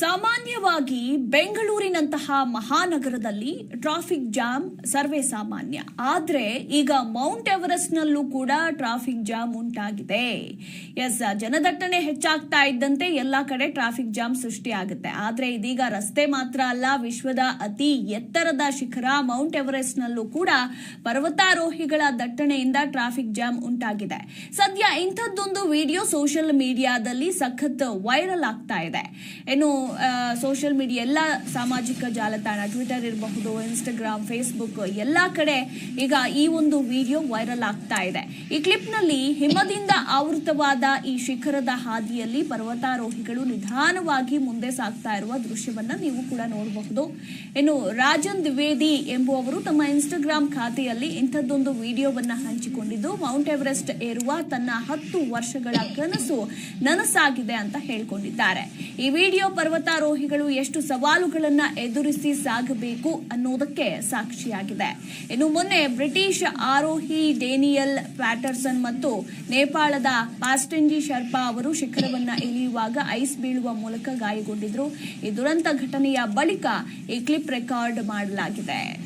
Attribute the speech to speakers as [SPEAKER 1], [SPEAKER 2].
[SPEAKER 1] ಸಾಮಾನ್ಯವಾಗಿ ಬೆಂಗಳೂರಿನಂತಹ ಮಹಾನಗರದಲ್ಲಿ traffic jam ಸರ್ವೇ ಸಾಮಾನ್ಯ. ಆದ್ರೆ ಈಗ ಮೌಂಟ್ ಎವರೆಸ್ಟ್ನಲ್ಲೂ ಕೂಡ ಟ್ರಾಫಿಕ್ ಜಾಮ್ ಉಂಟಾಗಿದೆ. ಎಸ್ ಜನದಟ್ಟಣೆ ಹೆಚ್ಚಾಗ್ತಾ ಇದ್ದಂತೆ ಎಲ್ಲಾ ಕಡೆ ಟ್ರಾಫಿಕ್ ಜಾಮ್ ಸೃಷ್ಟಿಯಾಗುತ್ತೆ. ಆದ್ರೆ ಇದೀಗ ರಸ್ತೆ ಮಾತ್ರ ಅಲ್ಲ, ವಿಶ್ವದ ಅತಿ ಎತ್ತರದ ಶಿಖರ ಮೌಂಟ್ ಎವರೆಸ್ಟ್ನಲ್ಲೂ ಕೂಡ ಪರ್ವತಾರೋಹಿಗಳ ದಟ್ಟಣೆಯಿಂದ ಟ್ರಾಫಿಕ್ ಜಾಮ್ ಉಂಟಾಗಿದೆ. ಸದ್ಯ ಇಂಥದ್ದೊಂದು ವಿಡಿಯೋ ಸೋಷಿಯಲ್ ಮೀಡಿಯಾದಲ್ಲಿ ಸಖತ್ ವೈರಲ್ ಆಗ್ತಾ ಇದೆ. ಇನ್ನು ಸೋಷಿಯಲ್ ಮೀಡಿಯಾ ಎಲ್ಲ ಸಾಮಾಜಿಕ ಜಾಲತಾಣ ಟ್ವಿಟರ್ ಇರಬಹುದು ಇನ್ಸ್ಟಾಗ್ರಾಮ್ ಫೇಸ್ಬುಕ್ ಎಲ್ಲ ಕಡೆ ಈಗ ಈ ಒಂದು ವಿಡಿಯೋ ವೈರಲ್ ಆಗ್ತಾ ಇದೆ. ಈ ಕ್ಲಿಪ್ನಲ್ಲಿ ಹಿಮದಿಂದ ಆವೃತವಾದ ಈ ಶಿಖರದ ಹಾದಿಯಲ್ಲಿ ಪರ್ವತಾರೋಹಿಗಳು ನಿಧಾನವಾಗಿ ಮುಂದೆ ಸಾಗ್ತಾ ಇರುವ ದೃಶ್ಯವನ್ನ ನೀವು ಕೂಡ ನೋಡಬಹುದು. ಇನ್ನು ರಾಜನ್ ದ್ವಿವೇದಿ ಎಂಬುವವರು ತಮ್ಮ ಇನ್ಸ್ಟಾಗ್ರಾಮ್ ಖಾತೆಯಲ್ಲಿ ಇಂಥದ್ದೊಂದು ವಿಡಿಯೋವನ್ನ ಹಂಚಿಕೊಂಡಿದ್ದು ಮೌಂಟ್ ಎವರೆಸ್ಟ್ ಏರುವ ತನ್ನ ಹತ್ತು ವರ್ಷಗಳ ಕನಸು ನನಸಾಗಿದೆ ಅಂತ ಹೇಳ್ಕೊಂಡಿದ್ದಾರೆ. ಈ ವಿಡಿಯೋ ಪರ್ವತಾರೋಹಿಗಳು ಎಷ್ಟು ಸವಾಲುಗಳನ್ನ ಎದುರಿಸಿ ಸಾಗಬೇಕು ಅನ್ನೋದಕ್ಕೆ ಸಾಕ್ಷಿಯಾಗಿದೆ. ಇನ್ನು ಮೊನ್ನೆ ಬ್ರಿಟಿಷ್ ಆರೋಹಿ ಡೇನಿಯಲ್ ಪ್ಯಾಟರ್ಸನ್ ಮತ್ತು ನೇಪಾಳದ ಪಾಸ್ಟೆಂಜಿ ಶರ್ಪಾ ಅವರು ಶಿಖರವನ್ನ ಇಳಿಯುವಾಗ ಐಸ್ ಬೀಳುವ ಮೂಲಕ ಗಾಯಗೊಂಡಿದ್ರು. ಈ ದುರಂತ ಘಟನೆಯ ಬಳಿಕ ಈ ಕ್ಲಿಪ್ ರೆಕಾರ್ಡ್ ಮಾಡಲಾಗಿದೆ.